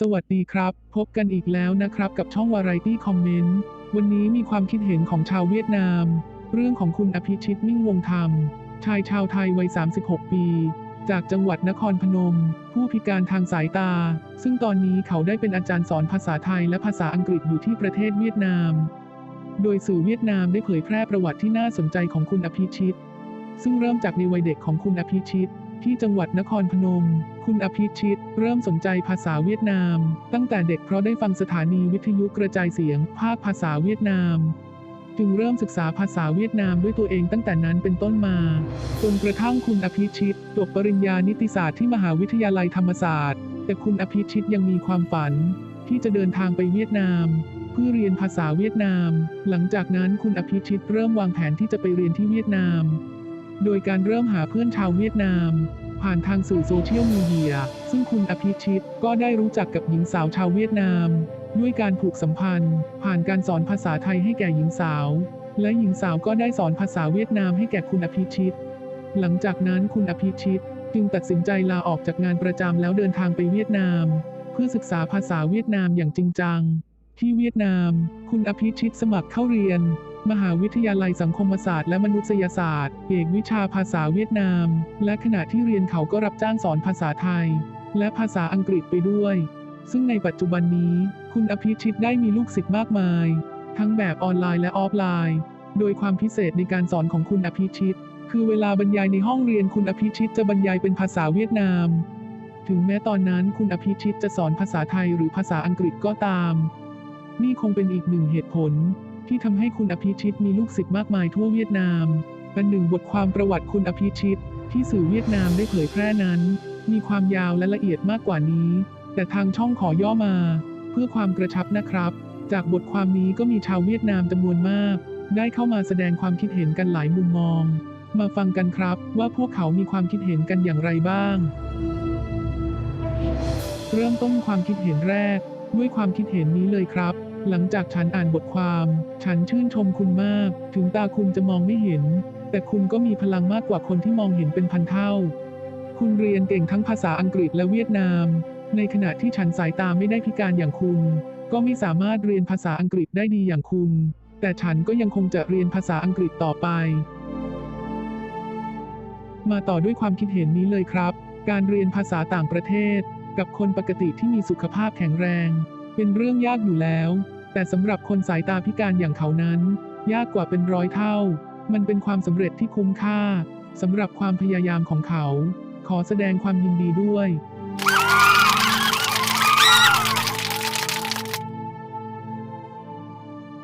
สวัสดีครับ พบกันอีกแล้วนะครับกับช่องวาไรตี้คอมเมนต์วันนี้มีความคิดเห็นของชาวเวียดนาม เรื่องของคุณอภิชิตมิ่งวงธรรม ชายชาวไทยวัย 36 ปี จากจังหวัดนครพนม ผู้พิการทางสายตา ซึ่งตอนนี้เขาได้เป็นอาจารย์สอนภาษาไทยและภาษาอังกฤษอยู่ที่ประเทศเวียดนาม โดยสื่อเวียดนามได้เผยแพร่ประวัติที่น่าสนใจของคุณอภิชิต ซึ่งเริ่มจากในวัยเด็กของคุณอภิชิต ที่จังหวัดนครพนม คุณอภิชิต เริ่มสนใจภาษาเวียดนาม ตั้งแต่เด็กเพราะได้ฟังสถานีวิทยุกระจายเสียง ภาคภาษาเวียดนาม จึงเริ่มศึกษาภาษาเวียดนามด้วยตัวเองตั้งแต่นั้นเป็นต้นมา จนกระทั่งคุณอภิชิตจบปริญญานิติศาสตร์ที่มหาวิทยาลัยธรรมศาสตร์ แต่คุณอภิชิตยังมีความฝัน ที่จะเดินทางไปเวียดนามเพื่อเรียนภาษาเวียดนาม หลังจากนั้นคุณอภิชิตเริ่มวางแผนที่จะไปเรียนที่เวียดนาม โดยการเริ่มหาเพื่อนชาวเวียดนาม ผ่านทางสื่อโซเชียลมีเดีย ซึ่งคุณอภิชิตก็ได้รู้จักกับหญิงสาวชาวเวียดนาม ด้วยการผูกสัมพันธ์ ผ่านการสอนภาษาไทยให้แก่หญิงสาว และหญิงสาวก็ได้สอนภาษาเวียดนามให้แก่คุณอภิชิต หลังจากนั้นคุณอภิชิตจึงตัดสินใจลาออกจากงานประจำแล้วเดินทางไปเวียดนาม เพื่อศึกษาภาษาเวียดนามอย่างจริงจัง ที่เวียดนาม คุณอภิชิตสมัครเข้าเรียน มหาวิทยาลัยสังคมศาสตร์และมนุษยศาสตร์ เอกวิชาภาษาเวียดนาม และขณะที่เรียนเขาก็รับจ้างสอนภาษาไทย และภาษาอังกฤษไปด้วย ซึ่งในปัจจุบันนี้ คุณอภิชิตได้มีลูกศิษย์มากมาย ทั้งแบบออนไลน์และออฟไลน์ โดยความพิเศษในการสอนของคุณอภิชิต คือเวลาบรรยายในห้องเรียนคุณอภิชิตจะบรรยายเป็นภาษาเวียดนาม ถึงแม้ตอนนั้นคุณอภิชิตจะสอนภาษาไทยหรือภาษาอังกฤษก็ตาม นี่คงเป็นอีกหนึ่งเหตุผล ที่ทำให้คุณอภิชิตมีลูกศิษย์มากมายทั่วเวียดนาม เป็นหนึ่งบทความประวัติคุณอภิชิต ที่สื่อเวียดนามได้เผยแพร่นั้น มีความยาวและละเอียดมากกว่านี้ แต่ทางช่องขอย่อมา เพื่อความกระชับนะครับ จากบทความนี้ก็มีชาวเวียดนามจำนวนมาก ได้เข้ามาแสดงความคิดเห็นกันหลายมุมมอง มาฟังกันครับว่าพวกเขามีความคิดเห็นกันอย่างไรบ้าง เริ่มต้นความคิดเห็นแรก ด้วยความคิดเห็นนี้เลยครับ หลังจากฉันอ่านบทความ ฉันชื่นชมคุณมาก ถึงตาคุณจะมองไม่เห็น แต่คุณก็มีพลังมากกว่าคนที่มองเห็นเป็นพันเท่า คุณเรียนเก่งทั้งภาษาอังกฤษและเวียดนาม ในขณะที่ฉันสายตาไม่ได้พิการอย่างคุณ ก็ไม่สามารถเรียนภาษาอังกฤษได้ดีอย่างคุณ แต่ฉันก็ยังคงจะเรียนภาษาอังกฤษต่อไป มาต่อด้วยความคิดเห็นนี้เลยครับ การเรียนภาษาต่างประเทศ กับคนปกติที่มีสุขภาพแข็งแรง เป็นเรื่องยากอยู่แล้ว แต่สำหรับคนสายตาพิการอย่างเขานั้น ยากกว่าเป็นร้อยเท่า มันเป็นความสำเร็จที่คุ้มค่าสำหรับความพยายามของเขา ขอแสดงความยินดีด้วย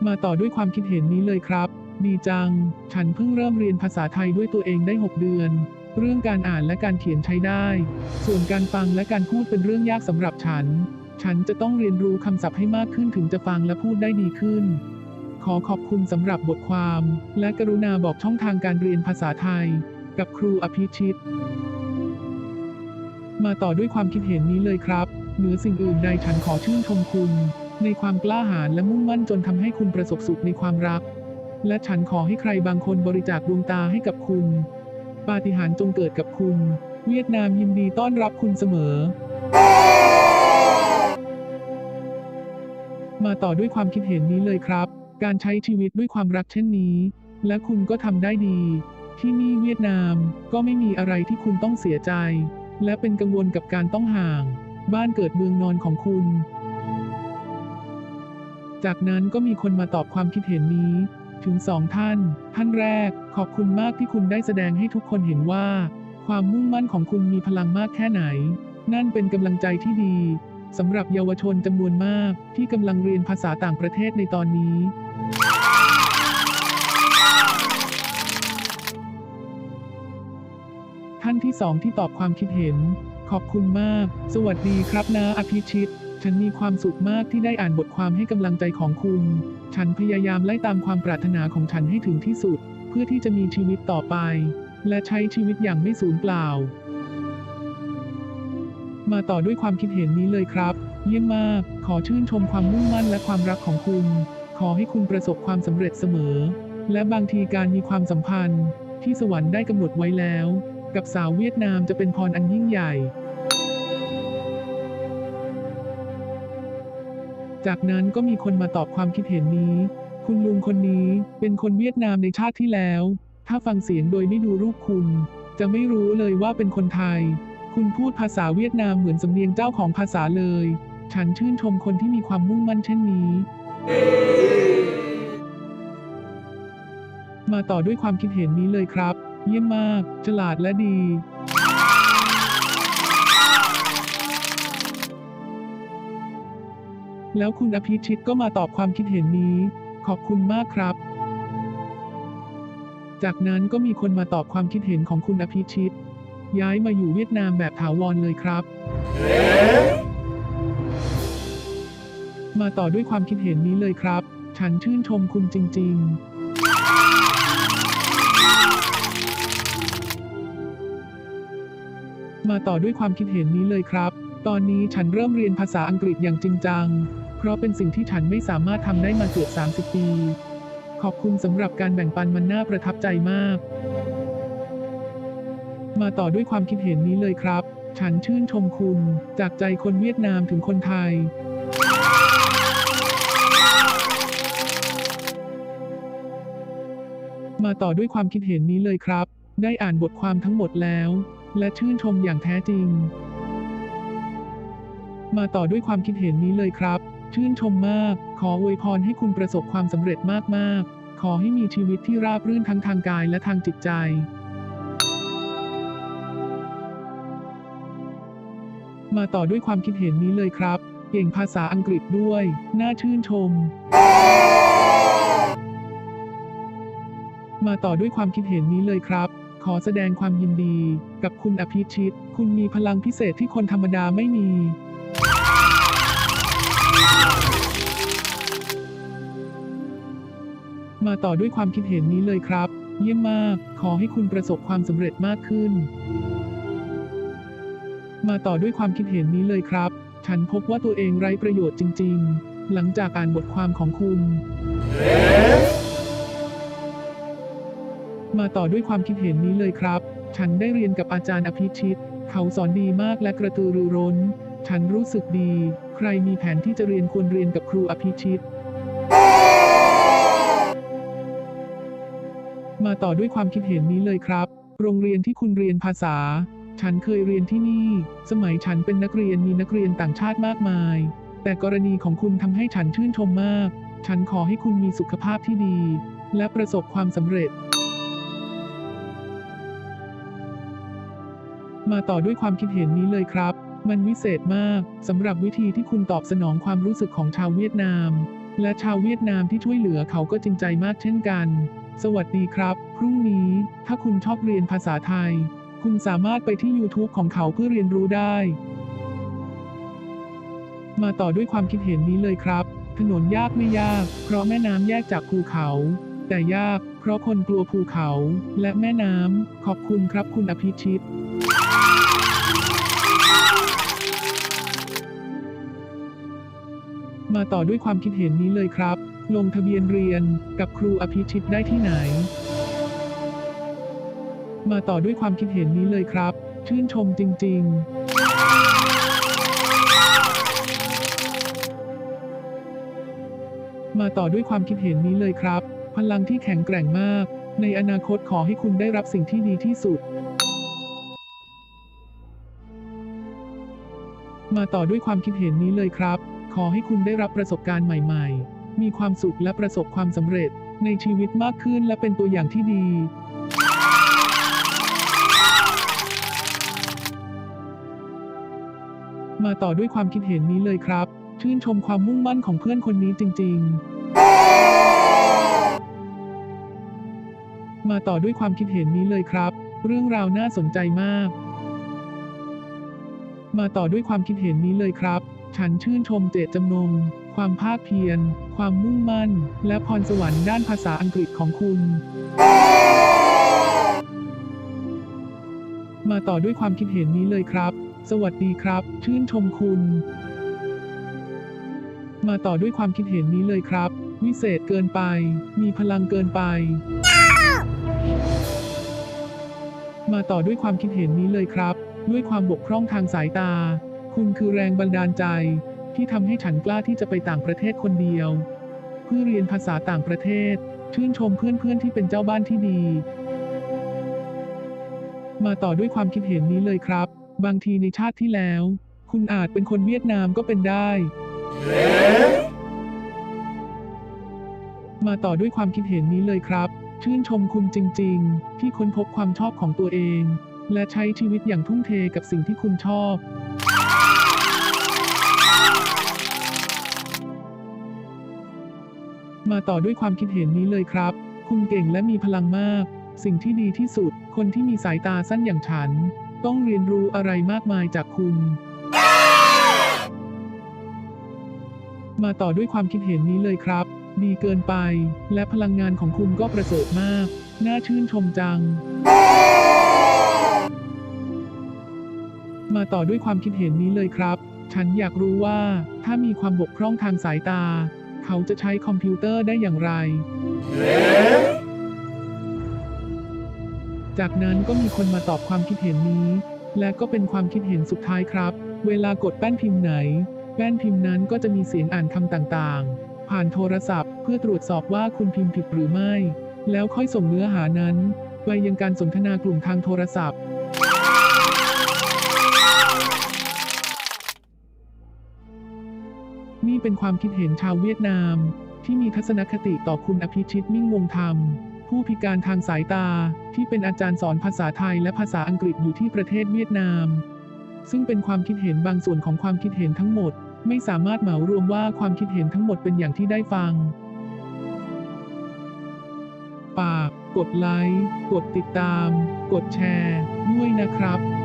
มาต่อด้วยความคิดเห็นนี้เลยครับ ดีจัง ฉันเพิ่งเริ่มเรียนภาษาไทยด้วยตัวเองได้ 6 เดือน เรื่องการอ่านและการเขียนใช้ได้ ส่วนการฟังและการพูดเป็นเรื่องยากสำหรับฉัน ฉันจะต้องเรียนรู้คำศัพท์ให้มากขึ้นถึงจะฟังและพูดได้ดีขึ้น ขอขอบคุณสำหรับบทความ และกรุณาบอกช่องทางการเรียนภาษาไทย กับครูอภิชิต มาต่อด้วยความคิดเห็นนี้เลยครับ เหนือสิ่งอื่นใดฉันขอชื่นชมคุณ ในความกล้าหาญและมุ่งมั่นจนทำให้คุณประสบสุขในความรัก และฉันขอให้ใครบางคนบริจาคดวงตาให้กับคุณ ปาฏิหาริย์จงเกิดกับคุณ เวียดนามยินดีต้อนรับคุณเสมอ ต่อด้วยความคิดเห็นนี้เลยครับ การใช้ชีวิตด้วยความรักเช่นนี้ และคุณก็ทำได้ดี ที่นี่เวียดนามก็ไม่มีอะไรที่คุณต้องเสียใจ และเป็นกังวลกับการต้องห่าง บ้านเกิดเมืองนอนของคุณ จากนั้นก็มีคนมาตอบความคิดเห็นนี้ ถึงสองท่าน ท่านแรก ขอบคุณมากที่คุณได้แสดงให้ทุกคนเห็นว่า ความมุ่งมั่นของคุณมีพลังมากแค่ไหน นั่นเป็นกำลังใจที่ดี สำหรับเยาวชนจำนวนมากที่กำลังเรียนภาษาต่างประเทศในตอนนี้ ท่านที่สองที่ตอบความคิดเห็น ขอบคุณมาก สวัสดีครับนาอภิชิต ฉันมีความสุขมากที่ได้อ่านบทความให้กำลังใจของคุณ ฉันพยายามไล่ตามความปรารถนาของฉันให้ถึงที่สุด เพื่อที่จะมีชีวิตต่อไป และใช้ชีวิตอย่างไม่สูญเปล่า มาต่อด้วยความคิดเห็นนี้เลยครับ เยี่ยมมาก ขอชื่นชมความมุ่งมั่นและความรักของคุณ ขอให้คุณประสบความสำเร็จเสมอ และบางทีการมีความสัมพันธ์ ที่สวรรค์ได้กำหนดไว้แล้ว กับสาวเวียดนามจะเป็นพรอันยิ่งใหญ่ จากนั้นก็มีคนมาตอบความคิดเห็นนี้ คุณลุงคนนี้เป็นคนเวียดนามในชาติที่แล้ว ถ้าฟังเสียงโดยไม่ดูรูปคุณ จะไม่รู้เลยว่าเป็นคนไทย คุณพูดภาษาเวียดนามเหมือนสำเนียงเจ้าของภาษาเลย ฉันชื่นชมคนที่มีความมุ่งมั่นเช่นนี้ มาต่อด้วยความคิดเห็นนี้เลยครับ เยี่ยมมาก ฉลาดและดี แล้วคุณอภิชิตก็มาตอบความคิดเห็นนี้ ขอบคุณมากครับ จากนั้นก็มีคนมาตอบความคิดเห็นของคุณอภิชิต ย้ายมาอยู่เวียดนามแบบถาวรเลยครับ มาต่อด้วยความคิดเห็นนี้เลยครับ ฉันชื่นชมคุณจริง ๆมาต่อด้วยความคิดเห็นนี้เลยครับ ตอนนี้ฉันเริ่มเรียนภาษาอังกฤษอย่างจริงจัง เพราะเป็นสิ่งที่ฉันไม่สามารถทำได้มาเกือบ 30 ปี ขอบคุณสำหรับการแบ่งปันมันน่าประทับใจมาก มาต่อด้วยความคิดเห็นนี้เลยครับ ฉันชื่นชมคุณ จากใจคนเวียดนามถึงคนไทย มาต่อด้วยความคิดเห็นนี้เลยครับ ได้อ่านบทความทั้งหมดแล้ว และชื่นชมอย่างแท้จริง มาต่อด้วยความคิดเห็นนี้เลยครับ ชื่นชมมาก ขออวยพรให้คุณประสบความสำเร็จมากๆ ขอให้มีชีวิตที่ราบรื่นทั้งทางกายและทางจิตใจ มาต่อด้วยความคิดเห็นนี้เลยครับ เก่งภาษาอังกฤษด้วย น่าชื่นชม มาต่อด้วยความคิดเห็นนี้เลยครับ ขอแสดงความยินดี กับคุณอภิชิต คุณมีพลังพิเศษที่คนธรรมดาไม่มี มาต่อด้วยความคิดเห็นนี้เลยครับ เยี่ยมมาก ขอให้คุณประสบความสำเร็จมากขึ้น มาต่อด้วยความคิดเห็นนี้เลยครับ ฉันพบว่าตัวเองไร้ประโยชน์จริง ๆ หลังจากอ่านบทความของคุณ มาต่อด้วยความคิดเห็นนี้เลยครับ ฉันได้เรียนกับอาจารย์อภิชิต เขาสอนดีมากและกระตือรือร้น ฉันรู้สึกดี ใครมีแผนที่จะเรียนควรเรียนกับครูอภิชิตมาต่อด้วยความคิดเห็นนี้เลยครับ โรงเรียนที่คุณเรียนภาษา ฉันเคยเรียนที่นี่ สมัยฉันเป็นนักเรียนมีนักเรียนต่างชาติมากมาย แต่กรณีของคุณทำให้ฉันชื่นชมมาก ฉันขอให้คุณมีสุขภาพที่ดี และประสบความสำเร็จ มาต่อด้วยความคิดเห็นนี้เลยครับ มันวิเศษมากสำหรับวิธีที่คุณตอบสนองความรู้สึกของชาวเวียดนาม และชาวเวียดนามที่ช่วยเหลือเขาก็จริงใจมากเช่นกัน สวัสดีครับ พรุ่งนี้ถ้าคุณชอบเรียนภาษาไทย คุณสามารถไปที่ YouTube ของเขาเพื่อเรียนรู้ได้ มาต่อด้วยความคิดเห็นนี้เลยครับ ถนนยากไม่ยาก เพราะแม่น้ำแยกจากภูเขา แต่ยาก เพราะคนกลัวภูเขา และแม่น้ำ ขอบคุณครับคุณอภิชิตมาต่อด้วยความคิดเห็นนี้เลยครับ ลงทะเบียนเรียนกับครูอภิชิตได้ที่ไหน มาต่อด้วยความคิดเห็นนี้เลยครับ ชื่นชมจริง ๆ มาต่อด้วยความคิดเห็นนี้เลยครับ พลังที่แข็งแกร่งมาก ในอนาคตขอให้คุณได้รับสิ่งที่ดีที่สุด มาต่อด้วยความคิดเห็นนี้เลยครับ ขอให้คุณได้รับประสบการณ์ใหม่ ๆ มีความสุขและประสบความสำเร็จในชีวิตมากขึ้นและเป็นตัวอย่างที่ดี มาต่อด้วยความคิดเห็นนี้เลยครับ ชื่นชมความมุ่งมั่นของเพื่อนคนนี้จริง ๆ มาต่อด้วยความคิดเห็นนี้เลยครับ เรื่องราวน่าสนใจมาก มาต่อด้วยความคิดเห็นนี้เลยครับ ฉันชื่นชมเจตจำนง ความภาคเพียร ความมุ่งมั่น และพรสวรรค์ด้านภาษาอังกฤษของคุณมาต่อด้วยความคิดเห็นนี้เลยครับ สวัสดีครับ ชื่นชมคุณ มาต่อด้วยความคิดเห็นนี้เลยครับ วิเศษเกินไป มีพลังเกินไป มาต่อด้วยความคิดเห็นนี้เลยครับ ด้วยความบกพร่องทางสายตา คุณคือแรงบันดาลใจ ที่ทำให้ฉันกล้าที่จะไปต่างประเทศคนเดียว เพื่อเรียนภาษาต่างประเทศ ชื่นชมเพื่อนๆที่เป็นเจ้าบ้านที่ดี มาต่อด้วยความคิดเห็นนี้เลยครับ บางทีในชาติที่แล้ว คุณอาจเป็นคนเวียดนามก็เป็นได้ มาต่อด้วยความคิดเห็นนี้เลยครับ ชื่นชมคุณจริง ๆ ที่ค้นพบความชอบของตัวเอง และใช้ชีวิตอย่างทุ่มเทกับสิ่งที่คุณชอบ มาต่อด้วยความคิดเห็นนี้เลยครับ คุณเก่งและมีพลังมาก สิ่งที่ดีที่สุด คนที่มีสายตาสั้นอย่างฉัน ต้องเรียนรู้อะไรมากมายจากคุณ มาต่อด้วยความคิดเห็นนี้เลยครับ ดีเกินไป และพลังงานของคุณก็ประเสริฐมาก น่าชื่นชมจัง มาต่อด้วยความคิดเห็นนี้เลยครับ ฉันอยากรู้ว่า ถ้ามีความบกพร่องทางสายตา เขาจะใช้คอมพิวเตอร์ได้อย่างไร จากนั้นก็มีคนมาตอบความคิดเห็นนี้ และก็เป็นความคิดเห็นสุดท้ายครับ เวลากดแป้นพิมพ์ไหน แป้นพิมพ์นั้นก็จะมีเสียงอ่านคำต่างๆ ผ่านโทรศัพท์ เพื่อตรวจสอบว่าคุณพิมพ์ผิดหรือไม่ แล้วค่อยส่งเนื้อหานั้น ไปยังการสนทนากลุ่มทางโทรศัพท์นี่เป็นความคิดเห็นชาวเวียดนาม ที่มีทัศนคติต่อคุณอภิชิตมิ่งวงธรรม ผู้พิการทางสายตาที่เป็นอาจารย์สอนภาษาไทยและภาษาอังกฤษอยู่ที่ประเทศเวียดนาม ซึ่งเป็นความคิดเห็นบางส่วนของความคิดเห็นทั้งหมด ไม่สามารถเหมารวมว่าความคิดเห็นทั้งหมดเป็นอย่างที่ได้ฟังฝากกดไลค์ กดติดตาม กดแชร์ ด้วยนะครับ